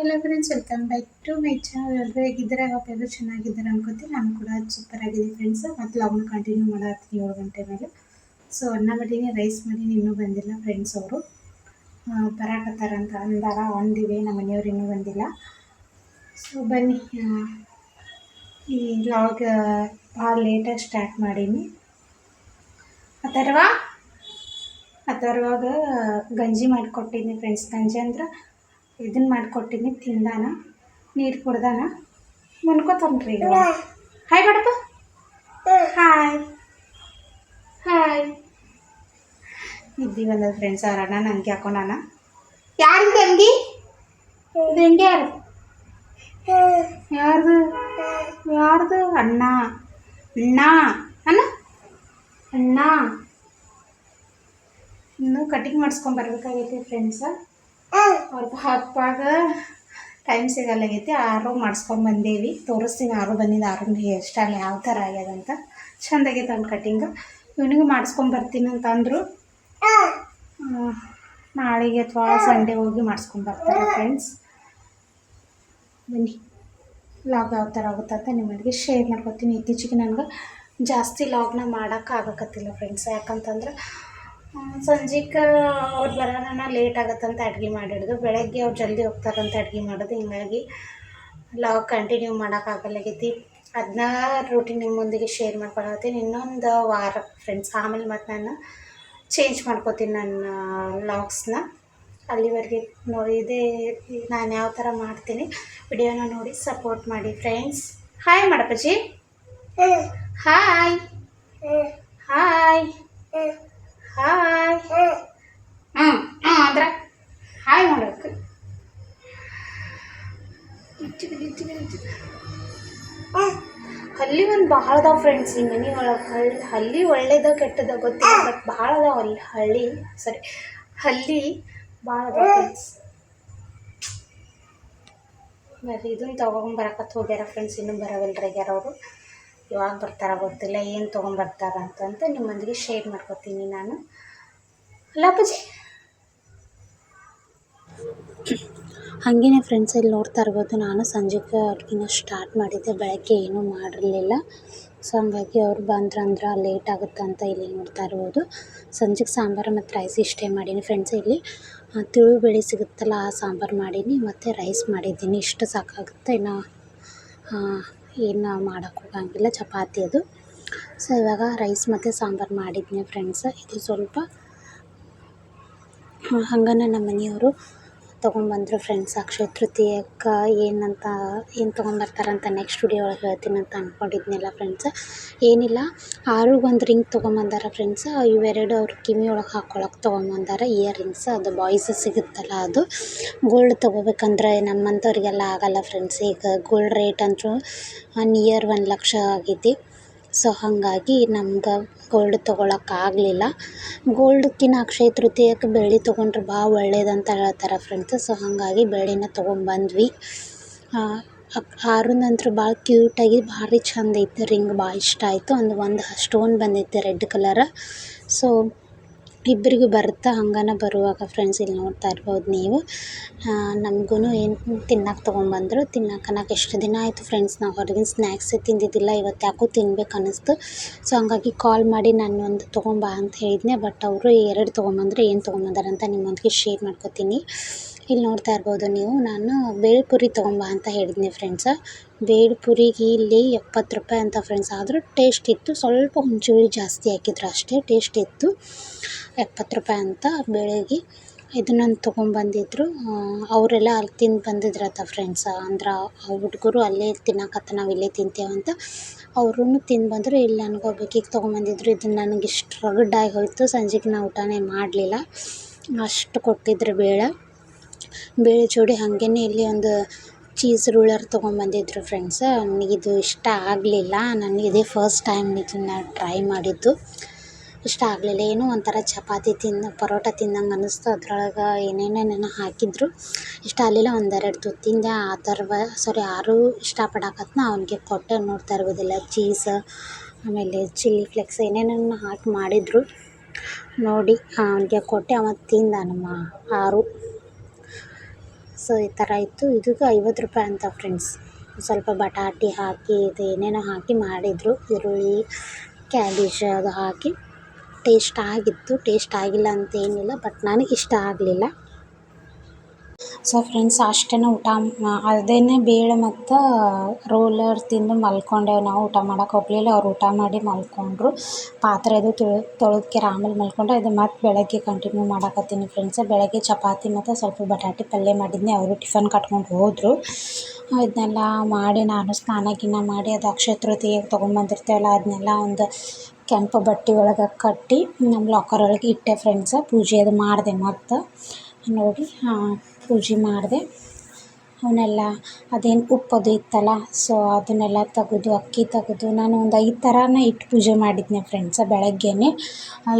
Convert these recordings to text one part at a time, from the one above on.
ಎಲ್ಲ friends welcome back to my channel ಎಲ್ಲರೂ ಹೇಗಿದ್ದಾರೆ? ಹೋಪ್ ಎಲ್ಲರೂ ಚೆನ್ನಾಗಿದ್ದಾರೆ ಅನ್ಕೋತೀನಿ. ನಾನು ಕೂಡ ಸೂಪರ್ ಆಗಿದೆ ಫ್ರೆಂಡ್ಸ್ ಮತ್ತು ಲಾಗ್ನ ಕಂಟಿನ್ಯೂ ಮಾಡತ್ತೀನಿ ಏಳು ಗಂಟೆ ಮೇಲೆ. ಸೊ ಅನ್ನ ಮಾಡೀನಿ ರೈಸ್ ಮಾಡೀನಿ ಇನ್ನೂ ಬಂದಿಲ್ಲ ಫ್ರೆಂಡ್ಸ್ ಅವರು. ಬರಾಕತ್ತಾರ ಅಂತ ಅಂದಾರ. ಒಂದಿವೆ, ನಮ್ಮ ಮನೆಯವ್ರು ಇನ್ನೂ ಬಂದಿಲ್ಲ. ಸೊ ಬನ್ನಿ. ಈ ಲಾಗ್ ಭಾಳ ಲೇಟಾಗಿ ಸ್ಟಾರ್ಟ್ ಮಾಡೀನಿ. ಅಥರ್ವ? ಅಥರ್ವಾಗ ಗಂಜಿ ಮಾಡಿಕೊಟ್ಟಿದ್ದೀನಿ ಫ್ರೆಂಡ್ಸ್ ಗಂಜಿ ಅಂದ್ರೆ ಇದನ್ನ ಮಾಡಿಕೊಟ್ಟಿದ್ನಿ ತಿಂದಾನ ನೀರು ಕುಡ್ದಾನ. ಮುನ್ಕೋತಾನ್ರಿ ಹಾಯ್ ಬಡಪ್ಪ ಹಾಯ್ ಹಾಯ್ ಇದ್ದೀವಲ್ಲ ಫ್ರೆಂಡ್ಸ್ ಅವ್ರ ಅಣ್ಣ ನನಗೆ ಹಾಕೋಣ ಯಾರು ತಂಗಿ ತಂಗಿ ಯಾರು? ಯಾರ್ದು? ಯಾರ್ದು? ಅಣ್ಣ. ಅಣ್ಣ. ಅಣ್ಣ? ಅಣ್ಣ. ಇನ್ನು ಕಟಿಂಗ್ ಮಾಡಿಸ್ಕೊಂಬರ್ಬೇಕಾಗೈತಿ ಫ್ರೆಂಡ್ಸ ಅವ್ರ ಹಾಕುವಾಗ ಟೈಮ್ ಸಿಗಲ್ಲಾಗೈತಿ, ಆರು ಮಾಡಿಸ್ಕೊಂಡು ಬಂದೇವಿ. ತೋರಿಸ್ತೀನಿ, ಆರು ಬಂದಿದ್ದು ಆರು ಹೇರ್ ಸ್ಟೈಲ್ ಯಾವ ಥರ ಆಗ್ಯದಂತ ಚೆಂದ ಆಗೈತೆ ಅವ್ನ ಕಟಿಂಗ್ ಇವನಿಗೆ ಮಾಡಿಸ್ಕೊಂಡು ಬರ್ತೀನಿ ಅಂತ ಅಂದರು ನಾಳೆಗೆ ಅಥವಾ ಸಂಡೇ ಹೋಗಿ ಮಾಡಿಸ್ಕೊಂಡು ಬರ್ತಾರೆ ಫ್ರೆಂಡ್ಸ್ ಬನ್ನಿ. ಲಾಗ್ ಯಾವ ಥರ ಆಗುತ್ತೆ ಅಂತ ನಿಮಗೆ ಶೇರ್ ಮಾಡ್ಕೊತೀನಿ ಇತ್ತೀಚೆಗೆ ನನಗೆ ಜಾಸ್ತಿ ಲಾಗ್ನ ಮಾಡೋಕ್ಕಾಗಕತ್ತಿಲ್ಲ ಫ್ರೆಂಡ್ಸ್ ಯಾಕಂತಂದ್ರೆ ಸಂಜೆಗೆ ಅವ್ರು ಬರೋಣ ಲೇಟ್ ಆಗತ್ತಂತ ಅಡುಗೆ ಮಾಡಿಡ್ದು ಬೆಳಗ್ಗೆ ಅವ್ರು ಜಲ್ದಿ ಹೋಗ್ತಾರಂತ ಅಡುಗೆ ಮಾಡೋದು ಹಿಂಗಾಗಿ ಲಾಗ್ ಕಂಟಿನ್ಯೂ ಮಾಡೋಕ್ಕಾಗಲ್ಲಾಗೈತಿ ಅದನ್ನ ರೂಟೀನ್ ನಿಮ್ಮೊಂದಿಗೆ ಶೇರ್ ಮಾಡ್ಕೊಳತ್ತೀನಿ. ಇನ್ನೊಂದು ವಾರ ಫ್ರೆಂಡ್ಸ್ ಆಮೇಲೆ ಮತ್ತು ನಾನು ಚೇಂಜ್ ಮಾಡ್ಕೋತೀನಿ ನನ್ನ ಲಾಗ್ಸ್ನ ಅಲ್ಲಿವರೆಗೆ ನೋಡಿ ಇದೇ ನಾನು ಯಾವ ಥರ ಮಾಡ್ತೀನಿ ವಿಡಿಯೋನ ನೋಡಿ ಸಪೋರ್ಟ್ ಮಾಡಿ ಫ್ರೆಂಡ್ಸ್ ಹಾಯ್ ಮಾಡಪ್ಪಜ್ಜಿ ಹಾಯ್ ಹಾಯ್ ಹಾಯ್ ಹ್ಞೂ ಹ್ಞೂ ಅಂದ್ರೆ ಹಾಯ್ ಮಾಡಬೇಕು. ಹಲ್ಲಿ ಒಂದು ಭಾಳ ಅದಾವ ಫ್ರೆಂಡ್ಸ್ ಈ ಮನೆ ಒಳಗೆ. ಹಳ್ಳಿ ಹಲ್ಲಿ ಒಳ್ಳೇದ ಕೆಟ್ಟದ ಗೊತ್ತಿಲ್ಲ ಬಟ್ ಭಾಳ ಅದಾವ ಅಲ್ಲಿ. ಹಳ್ಳಿ ಸಾರಿ ಹಲ್ಲಿ ಭಾಳ ಅದಾವ ಫ್ರೆಂಡ್ಸ್ ಬರ್ರಿ ಇದನ್ನು ತೊಗೊಂಬರಕತ್ತು ಹೋಗ್ಯಾರ ಫ್ರೆಂಡ್ಸ್ ಇನ್ನೂ ಬರವಲ್ರಿ ಅವರು. ಯಾವಾಗ ಬರ್ತಾರ ಗೊತ್ತಿಲ್ಲ, ಏನು ತೊಗೊಂಬರ್ತಾರ ಅಂತಂತ ನಿಮ್ಮೊಂದಿಗೆ ಶೇರ್ ಮಾಡ್ಕೊತೀನಿ ನಾನು. ಅಲ್ಲ ಅಪ್ಪಾಜಿ ಹಾಗೇನೆ ಫ್ರೆಂಡ್ಸ್ ಇಲ್ಲಿ ನೋಡ್ತಾ ಇರ್ಬೋದು, ನಾನು ಸಂಜೆಗೆ ಅಡುಗೆನ ಸ್ಟಾರ್ಟ್ ಮಾಡಿದ್ದೆ, ಬೆಳಗ್ಗೆ ಏನೂ ಮಾಡಿರಲಿಲ್ಲ. ಸೊ ಹಂಗಾಗಿ ಅವ್ರು ಬಂದ್ರಂದ್ರೆ ಲೇಟ್ ಆಗುತ್ತೆ ಅಂತ ಇಲ್ಲಿ ನೋಡ್ತಾ ಇರ್ಬೋದು. ಸಂಜೆಗೆ ಸಾಂಬಾರು ಮತ್ತು ರೈಸ್ ಇಷ್ಟೇ ಮಾಡೀನಿ ಫ್ರೆಂಡ್ಸ್ ಇಲ್ಲಿ ತಿಳು ಬೇಳೆ ಸಿಗುತ್ತಲ್ಲ, ಆ ಸಾಂಬಾರು ಮಾಡೀನಿ, ಮತ್ತು ರೈಸ್ ಮಾಡಿದ್ದೀನಿ. ಇಷ್ಟು ಸಾಕಾಗುತ್ತೆ ಇನ್ನು? ಏನು ಮಾಡೋಕ್ಕೆ ಹೋಗಂಗಿಲ್ಲ. ಚಪಾತಿ ಅದು. ಸೊ ಇವಾಗ ರೈಸ್ ಮತ್ತು ಸಾಂಬಾರು ಮಾಡಿದ್ನಿ ಫ್ರೆಂಡ್ಸ್ ಇದು ಸ್ವಲ್ಪ ಹಂಗನ ನಮ್ಮ ಮನೆಯವರು ತೊಗೊಂಬಂದರು ಫ್ರೆಂಡ್ಸ್ ಅಕ್ಷಯ ತೃತೀಯಕ್ಕೆ ಏನಂತ, ಏನು ತೊಗೊಂಬರ್ತಾರಂತ ನೆಕ್ಸ್ಟ್ ವಿಡಿಯೋ ಒಳಗೆ ಹೇಳ್ತೀನಿ ಅಂತ ಅಂದ್ಕೊಂಡಿದ್ನಲ್ಲ ಫ್ರೆಂಡ್ಸ್ ಏನಿಲ್ಲ ಆರು ಒಂದು ರಿಂಗ್ ತೊಗೊಂಬಂದಾರ ಫ್ರೆಂಡ್ಸ್ ಇವೆರಡು ಅವ್ರ ಕಿವಿ ಒಳಗೆ ಹಾಕ್ಕೊಳಕ್ಕೆ ತೊಗೊಂಬಂದಾರ ಇಯರ್ ರಿಂಗ್ಸ್ ಅದು ಬಾಯ್ಸ್ ಸಿಗುತ್ತಲ್ಲ ಅದು. ಗೋಲ್ಡ್ ತೊಗೋಬೇಕಂದ್ರೆ ನಮ್ಮಂಥವ್ರಿಗೆಲ್ಲ ಆಗಲ್ಲ ಫ್ರೆಂಡ್ಸ್ ಈಗ ಗೋಲ್ಡ್ ರೇಟ್ ಅಂತೂ ನಿಯರ್ ಒಂದು ಲಕ್ಷ ಆಗೈತಿ ಸೊ ಹಾಗಾಗಿ ನಮ್ಗೆ ಗೋಲ್ಡ್ ತೊಗೊಳಕ್ಕಾಗಲಿಲ್ಲ. ಗೋಲ್ಡ್ಕಿನ್ನ ಅಕ್ಷಯ ತೃತೀಯಕ್ಕೆ ಬೆಳ್ಳಿ ತೊಗೊಂಡ್ರೆ ಭಾಳ ಒಳ್ಳೇದಂತ ಹೇಳ್ತಾರೆ ಫ್ರೆಂಡ್ಸ್ ಸೊ ಹಾಗಾಗಿ ಬೆಳ್ಳಿನ ತೊಗೊಂಬಂದ್ವಿ ಆರುನಂತರ ಭಾಳ ಕ್ಯೂಟಾಗಿ ಭಾರಿ ಚಂದ ಇತ್ತು ರಿಂಗ್ ಭಾಳ ಇಷ್ಟ ಆಯಿತು. ಒಂದು ಒಂದು ಸ್ಟೋನ್ ಬಂದೈತೆ ರೆಡ್ ಕಲರ್ ಸೊ ಇಬ್ಬರಿಗೂ ಬರುತ್ತಾ ಹಂಗನ ಬರುವಾಗ ಫ್ರೆಂಡ್ಸ್ ಇಲ್ಲಿ ನೋಡ್ತಾ ಇರ್ಬೋದು ನೀವು. ನಮಗೂ ಏನು ತಿನ್ನಕ್ಕೆ ತೊಗೊಂಬಂದರು ತಿನ್ನಕ್ಕೆ ಅನ್ನಕ್ಕೆ ಎಷ್ಟು ದಿನ ಆಯಿತು ಫ್ರೆಂಡ್ಸ್ ನಾವು ಹೊರಗಿನ ಸ್ನ್ಯಾಕ್ಸೇ ತಿಂದಿದ್ದಿಲ್ಲ, ಇವತ್ತು ಯಾಕೋ ತಿನ್ಬೇಕು ಅನ್ನಿಸ್ತು. ಸೊ ಹಂಗಾಗಿ ಕಾಲ್ ಮಾಡಿ ನಾನು ಒಂದು ತೊಗೊಂಬಾ ಅಂತ ಹೇಳಿದ್ನೆ ಬಟ್ ಅವರು ಎರಡು ತೊಗೊಂಬಂದ್ರು ಏನು ತೊಗೊಂಬಂದಾರಂತ ನಿಮ್ಮೊಂದಿಗೆ ಶೇರ್ ಮಾಡ್ಕೊತೀನಿ. ಇಲ್ಲಿ ನೋಡ್ತಾ ಇರ್ಬೋದು ನೀವು. ನಾನು ಬೇಳ್ಪುರಿ ತೊಗೊಂಬಾ ಅಂತ ಹೇಳಿದ್ನಿ ಫ್ರೆಂಡ್ಸ್ ಬೇಳ್ಪುರಿಗೆ ಇಲ್ಲಿ ಎಪ್ಪತ್ತು ರೂಪಾಯಿ ಅಂತ ಫ್ರೆಂಡ್ಸ್ ಆದರೂ ಟೇಸ್ಟ್ ಇತ್ತು. ಸ್ವಲ್ಪ ಹುಂಚುಳಿ ಜಾಸ್ತಿ ಹಾಕಿದ್ರು ಅಷ್ಟೇ. ಟೇಸ್ಟ್ ಇತ್ತು. ಎಪ್ಪತ್ತು ರೂಪಾಯಿ ಅಂತ ಬೆಳಗ್ಗೆ ಇದನ್ನೊಂದು ತೊಗೊಂಬಂದಿದ್ರು. ಅವರೆಲ್ಲ ಅಲ್ಲಿ ತಿಂದು ಬಂದಿದ್ರತ್ತ ಫ್ರೆಂಡ್ಸ್ ಅಂದ್ರೆ ಆ ಹುಡುಗರು ಅಲ್ಲೇ ತಿನ್ನಕತ್ತ ನಾವು ಇಲ್ಲೇ ತಿಂತೇವಂತ ಅವ್ರೂ ತಿಂದು ಬಂದರು. ಇಲ್ಲಿ ನನಗೆ ನನಗೊಬ್ಬಾಕಿಗೆ ತೊಗೊಂಬಂದಿದ್ರು. ಇದು ನನಗೆ ಇಷ್ಟು ರಗಡಾಗಿ ಹೋಯಿತು. ಸಂಜೆಗೆ ನಾ ಊಟನೇ ಮಾಡಲಿಲ್ಲ. ಅಷ್ಟು ಕೊಟ್ಟಿದ್ರು ಬೇಳೆ. ಬೇಳೆ ಜೋಡಿ ಹಾಗೇನೆ ಇಲ್ಲಿ ಒಂದು ಚೀಸ್ ರೂಳರ್ ತೊಗೊಂಬಂದಿದ್ರು ನನಗೆ ಇದು ಇಷ್ಟ ಆಗಲಿಲ್ಲ. ನನಗೆ ಇದೇ ಫಸ್ಟ್ ಟೈಮ್ ಇದನ್ನು ಟ್ರೈ ಮಾಡಿದ್ದು. ಇಷ್ಟ ಆಗಲಿಲ್ಲ. ಏನೋ ಒಂಥರ ಚಪಾತಿ ತಿನ್ನ ಪರೋಟ ತಿಂದಂಗೆ ಅನ್ನಿಸ್ತು ಅದ್ರೊಳಗೆ ಏನೇನೇನೇನೋ ಹಾಕಿದ್ರು. ಇಷ್ಟ ಆಗಲಿಲ್ಲ. ಒಂದೆರಡು ತುತ್ತು ತಿಂದೆ ಆ ಥರ ಸಾರಿ ಯಾರು ಇಷ್ಟಪಡಕತ್ನ ಅವನಿಗೆ ಕೊಟ್ಟೆ. ನೋಡ್ತಾ ಇರ್ಬೋದಿಲ್ಲ. ಚೀಸ್ ಆಮೇಲೆ ಚಿಲ್ಲಿ ಫ್ಲೆಕ್ಸ್ ಏನೇನೋ ಹಾಕಿ ಮಾಡಿದರು. ನೋಡಿ, ಅವನಿಗೆ ಕೊಟ್ಟೆ. ಅವ ತಿಂದ ನಮ್ಮ ಆರು. ಸೊ, ಈ ಥರ ಇತ್ತು. ಇದಕ್ಕೆ ಐವತ್ತು ರೂಪಾಯಿ ಅಂತ ಫ್ರೆಂಡ್ಸ್. ಸ್ವಲ್ಪ ಬಟಾಟೆ ಹಾಕಿ, ಇದು ಏನೇನೋ ಹಾಕಿ ಮಾಡಿದರು. ಈರುಳ್ಳಿ, ಕ್ಯಾಬೇಜ್ ಅದು ಹಾಕಿ. ಟೇಸ್ಟ್ ಆಗಿತ್ತು. ಟೇಸ್ಟ್ ಆಗಿಲ್ಲ ಅಂತ ಏನಿಲ್ಲ, ಬಟ್ ನನಗೆ ಇಷ್ಟ ಆಗಲಿಲ್ಲ. ಸೊ ಫ್ರೆಂಡ್ಸ್ ಅಷ್ಟೇ ಊಟ ಅದೇನೆ ಬೇಳೆ ಮತ್ತು ರೋಲರ್ ತಿಂದು ಮಲ್ಕೊಂಡೆವು ನಾವು. ಊಟ ಮಾಡೋಕೆ ಹೋಗಲಿಲ್ಲ, ಅವ್ರು ಊಟ ಮಾಡಿ ಮಲ್ಕೊಂಡ್ರು. ಪಾತ್ರೆ ಅದು ತೊಳೆ ತೊಳೆದ್ಕೆರ ಆಮೇಲೆ ಮಲ್ಕೊಂಡು ಅದು ಮತ್ತೆ ಬೆಳಗ್ಗೆ ಕಂಟಿನ್ಯೂ ಮಾಡಕತ್ತೀನಿ ಫ್ರೆಂಡ್ಸ್ ಬೆಳಗ್ಗೆ ಚಪಾತಿ ಮತ್ತು ಸ್ವಲ್ಪ ಬಟಾಟಿ ಪಲ್ಯ ಮಾಡಿದ್ನಿ, ಅವರು ಟಿಫನ್ ಕಟ್ಕೊಂಡು ಹೋದರು. ಇದನ್ನೆಲ್ಲ ಮಾಡಿ ನಾನು ಸ್ನಾನ ಗೀನ ಮಾಡಿ ಅದು ಅಕ್ಷಯ ತೊಗೊಂಬಂದಿರ್ತೇವಲ್ಲ ಅದನ್ನೆಲ್ಲ ಒಂದು ಕೆಂಪು ಬಟ್ಟೆ ಒಳಗೆ ಕಟ್ಟಿ ನಮ್ಮ ಲಾಕರ್ ಒಳಗೆ ಇಟ್ಟೆ ಫ್ರೆಂಡ್ಸ ಪೂಜೆ ಅದು ಮಾಡಿದೆ ಮತ್ತು. ನೋಡಿ ಪೂಜೆ ಮಾಡಿದೆ. ಅವನ್ನೆಲ್ಲ ಅದೇನು ಉಪ್ಪು ಅದು ಇತ್ತಲ್ಲ ಸೊ ಅದನ್ನೆಲ್ಲ ತೆಗೆದು, ಅಕ್ಕಿ ತೆಗೆದು, ನಾನು ಒಂದು ಐದು ಥರನೇ ಇಟ್ಟು ಪೂಜೆ ಮಾಡಿದ್ದೆ ಫ್ರೆಂಡ್ಸ ಬೆಳಗ್ಗೆನೇ.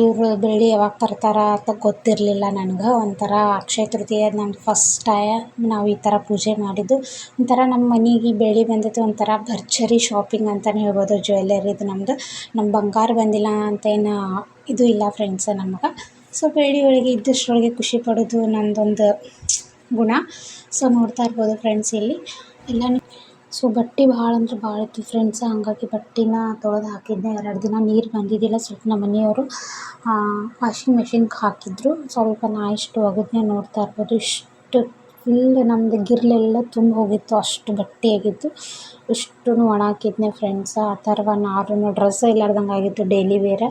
ಇವರು ಬೆಳ್ಳಿ ಯಾವಾಗ ತರ್ತಾರ ಅಂತ ಗೊತ್ತಿರಲಿಲ್ಲ ನನಗೆ. ಒಂಥರ ಅಕ್ಷಯ ತೃತೀಯ ನಂದು ಫಸ್ಟ್ ಟೈಮ್ ನಾವು ಈ ಥರ ಪೂಜೆ ಮಾಡಿದ್ದು. ಒಂಥರ ನಮ್ಮ ಮನೆಗೆ ಬೆಳ್ಳಿ ಬಂದಿತ್ತು, ಒಂಥರ ಭರ್ಜರಿ ಶಾಪಿಂಗ್ ಅಂತಲೇ ಹೇಳ್ಬೋದು ಜ್ಯುವೆಲ್ಲರಿದು ನಮ್ಮದು ನಮ್ಮ ಬಂಗಾರ ಬಂದಿಲ್ಲ ಅಂತ ಏನು ಇದು ಇಲ್ಲ ಫ್ರೆಂಡ್ಸ ನಮ್ಗೆ. ಸೊ ಬೆಳ್ಳಿ ಒಳಗೆ ಇದ್ದಷ್ಟರೊಳಗೆ ಖುಷಿ ಪಡೋದು ನಂದೊಂದು ಗುಣ. ಸೊ ನೋಡ್ತಾ ಇರ್ಬೋದು ಫ್ರೆಂಡ್ಸ್ ಇಲ್ಲಿ. ಎಲ್ಲನೂ ಸೊ ಬಟ್ಟೆ ಭಾಳ ಅಂದ್ರೆ ಭಾಳ ಇತ್ತು ಫ್ರೆಂಡ್ಸ್ ಹಂಗಾಗಿ ಬಟ್ಟೆನ ತೊಳೆದು ಹಾಕಿದ್ದೆ. ಎರಡು ದಿನ ನೀರು ಬಂದಿದ್ದಿಲ್ಲ. ಸ್ವಲ್ಪ ನಮ್ಮ ಮನೆಯವರು ವಾಷಿಂಗ್ ಮೆಷಿನ್ಗೆ ಹಾಕಿದ್ರು. ಸ್ವಲ್ಪ ನಾ ಇಷ್ಟು ಒಗೆದ್ನೆ ನೋಡ್ತಾ ಇರ್ಬೋದು ಇಷ್ಟು ಫುಲ್ ನಮ್ಮದು ಗಿರ್ಲೆಲ್ಲ ತುಂಬ ಹೋಗಿತ್ತು ಅಷ್ಟು ಬಟ್ಟೆ ಆಗಿತ್ತು. ಇಷ್ಟೂ ಒಣ ಹಾಕಿದ್ನೆ ಫ್ರೆಂಡ್ಸ ಆ ಥರ ನಾರು ಡ್ರೆಸ್ ಇಲ್ಲಾರ್ದಂಗೆ ಆಗಿತ್ತು. ಡೈಲಿ ವೇರ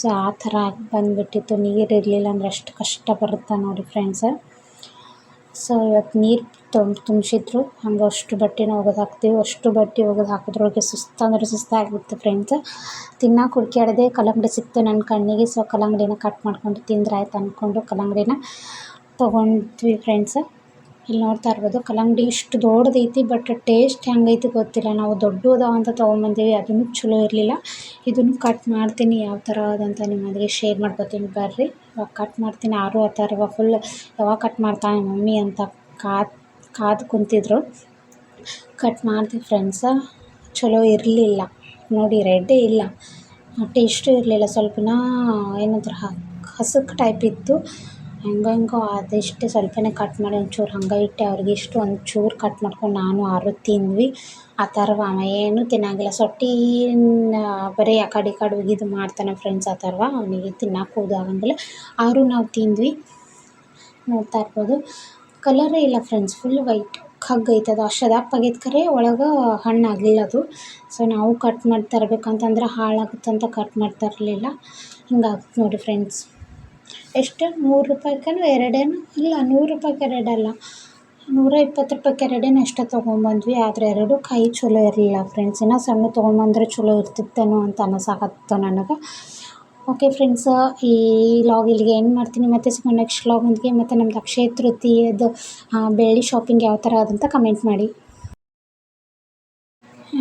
ಸೊ ಆ ಥರ ಬಂದುಬಿಟ್ಟಿತ್ತು. ನೀರು ಇರಲಿಲ್ಲ ಅಂದ್ರೆ ಅಷ್ಟು ಕಷ್ಟ ಬರುತ್ತೆ ನೋಡಿ ಫ್ರೆಂಡ್ಸ ಸೊ ಇವತ್ತು ನೀರು ತುಂಬ ತುಂಬಿಸಿದ್ರು. ಹಂಗೆ ಅಷ್ಟು ಬಟ್ಟೆನ ಒಗೆದು ಹಾಕ್ತೀವಿ. ಅಷ್ಟು ಬಟ್ಟೆ ಒಗೆದು ಹಾಕಿದ್ರೊಳಗೆ ಸುಸ್ತು ಅಂದರೆ ಸುಸ್ತು ಆಗಿಬಿಡ್ತು ಫ್ರೆಂಡ್ಸ್ ತಿನ್ನಕ್ಕೆ ಹುಡ್ಕ್ಯಾಡಿದೆ ಕಲ್ಲಂಗಡಿ ಸಿಕ್ತು ನನ್ನ ಕಣ್ಣಿಗೆ. ಸೊ ಕಲ್ಲಂಗಡಿನ ಕಟ್ ಮಾಡ್ಕೊಂಡು ತಿಂದ್ರೆ ಆಯ್ತು ಅಂದ್ಕೊಂಡು ಕಲ್ಲಂಗಡಿನ ತೊಗೊಂಡ್ವಿ ಫ್ರೆಂಡ್ಸ ಇಲ್ಲಿ ನೋಡ್ತಾ ಇರ್ಬೋದು, ಕಲ್ಲಂಗಡಿ ಇಷ್ಟು ದೊಡ್ಡದೈತಿ ಬಟ್ ಟೇಸ್ಟ್ ಹೆಂಗೈತಿ ಗೊತ್ತಿಲ್ಲ. ನಾವು ದೊಡ್ಡದಾವ ಅಂತ ತೊಗೊಂಬಂದೀವಿ, ಅದನ್ನು ಚಲೋ ಇರಲಿಲ್ಲ. ಇದನ್ನು ಕಟ್ ಮಾಡ್ತೀನಿ, ಯಾವ ಥರ ಅದಂತ ನಿಮ್ಮೊಂದಿಗೆ ಶೇರ್ ಮಾಡ್ಕೋತೀನಿ ಬರ್ರಿ. ಇವಾಗ ಕಟ್ ಮಾಡ್ತೀನಿ ಯಾರು ಆ ಥರ ಫುಲ್ ಯಾವಾಗ ಕಟ್ ಮಾಡ್ತಾನೆ ಮಮ್ಮಿ ಅಂತ ಕಾದು ಕಾದು ಕುಂತಿದ್ರು. ಕಟ್ ಮಾಡಿದೆ ಫ್ರೆಂಡ್ಸ ಚಲೋ ಇರಲಿಲ್ಲ. ನೋಡಿ ರೆಡ್ಡೇ ಇಲ್ಲ. ಟೇಸ್ಟು ಇರಲಿಲ್ಲ, ಸ್ವಲ್ಪನ ಏನಂತಾರೆ ಹಸಕ್ ಟೈಪ್ ಇತ್ತು. ಹೆಂಗೋ ಆದಷ್ಟು ಸ್ವಲ್ಪನೇ ಕಟ್ ಮಾಡಿ ಒಂಚೂರು ಹಂಗೆ ಇಟ್ಟೆ, ಅವ್ರಿಗೆ ಇಷ್ಟು ಒಂಚೂರು ಕಟ್ ಮಾಡ್ಕೊಂಡು ನಾನು ಆರು ತಿಂದ್ವಿ. ಆ ಥರ ಅವ ಏನೂ ತಿನ್ನಂಗಿಲ್ಲ. ಸೊಟ್ಟಿ ಬರೀ ಆ ಕಡೆ ಈ ಕಡೆ ಇದು ಮಾಡ್ತಾನೆ ಫ್ರೆಂಡ್ಸ್ ಆ ಥರ ಅವನಿಗೆ ತಿನ್ನಕ್ಕೆ ಹೋದು ಆಗಂಗಿಲ್ಲ ಆದ್ರೂ ನಾವು ತಿಂದ್ವಿ. ನೋಡ್ತಾ ಇರ್ಬೋದು. ಕಲರೇ ಇಲ್ಲ ಫ್ರೆಂಡ್ಸ್ ಫುಲ್ ವೈಟ್ ಕಗ್ಗ ಐತದ ಅದು ಅಷ್ಟು ಕರೆ ಆಗೈತೆ ಖರೆ ಒಳಗೆ ಹಣ್ಣು ಆಗಲಿಲ್ಲ ಅದು. ಸೊ ನಾವು ಕಟ್ ಮಾಡಿ ತರಬೇಕಂತಂದ್ರೆ ಹಾಳಾಗುತ್ತಂತ ಕಟ್ ಮಾಡ್ತಾ ಇರಲಿಲ್ಲ. ಹಿಂಗಾಗುತ್ತೆ ನೋಡಿ ಫ್ರೆಂಡ್ಸ್ ಎಷ್ಟು? ನೂರು ರೂಪಾಯಿಗೇನೋ ಎರಡೇನೋ? ಇಲ್ಲ, ನೂರು ರೂಪಾಯ್ಗೆ ಎರಡಲ್ಲ. ನೂರ ಇಪ್ಪತ್ತು ರೂಪಾಯ್ಗೆ ಎರಡೇನೋ ಅಷ್ಟೇ ತೊಗೊಂಬಂದ್ವಿ. ಆದರೆ ಎರಡೂ ಕೈ ಚಲೋ ಇರಲಿಲ್ಲ ಫ್ರೆಂಡ್ಸ್ ಇನ್ನೂ ಸಣ್ಣ ತೊಗೊಂಬಂದ್ರೆ ಚಲೋ ಇರ್ತಿತ್ತೇನೋ ಅಂತ ಅನಿಸಾಕತ್ತು ನನಗೆ. ಓಕೆ ಫ್ರೆಂಡ್ಸ್ ಈ ಲಾಗ್ ಇಲ್ಲಿಗೆ ಏನು ಮಾಡ್ತೀನಿ. ಮತ್ತೆ ಸಿಗೋಣ ನೆಕ್ಸ್ಟ್ ಲಾಗೊಂದಿಗೆ ಮತ್ತು ನಮ್ದು ಅಕ್ಷಯ ತೃತೀಯದ ಬೆಳ್ಳಿ ಶಾಪಿಂಗ್ ಯಾವ ಥರ ಅದಂತ ಕಮೆಂಟ್ ಮಾಡಿ.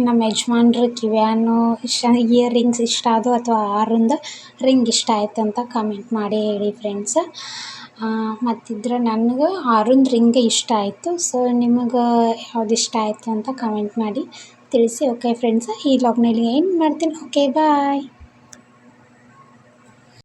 ನಮ್ಮ ಯಜಮಾನ್ರು ಕಿವ್ಯಾನು ಇಷ್ಟ ಇಯರ್ ರಿಂಗ್ಸ್ ಇಷ್ಟ ಆದವು ಅಥವಾ ಆರಿಂದು ರಿಂಗ್ ಇಷ್ಟ ಆಯ್ತು ಅಂತ ಕಮೆಂಟ್ ಮಾಡಿ ಹೇಳಿ ಫ್ರೆಂಡ್ಸ್ ಮತ್ತಿದ್ರೆ ನನಗೆ ಆರಿಂದು ರಿಂಗ್ ಇಷ್ಟ ಆಯಿತು. ಸೊ ನಿಮಗೆ ಯಾವ್ದು ಇಷ್ಟ ಆಯಿತು ಅಂತ ಕಮೆಂಟ್ ಮಾಡಿ ತಿಳಿಸಿ. ಓಕೆ ಫ್ರೆಂಡ್ಸ್ ಈ ಲಾಗ್ನಲ್ಲಿ ಏನು ಮಾಡ್ತೀನಿ? Okay bye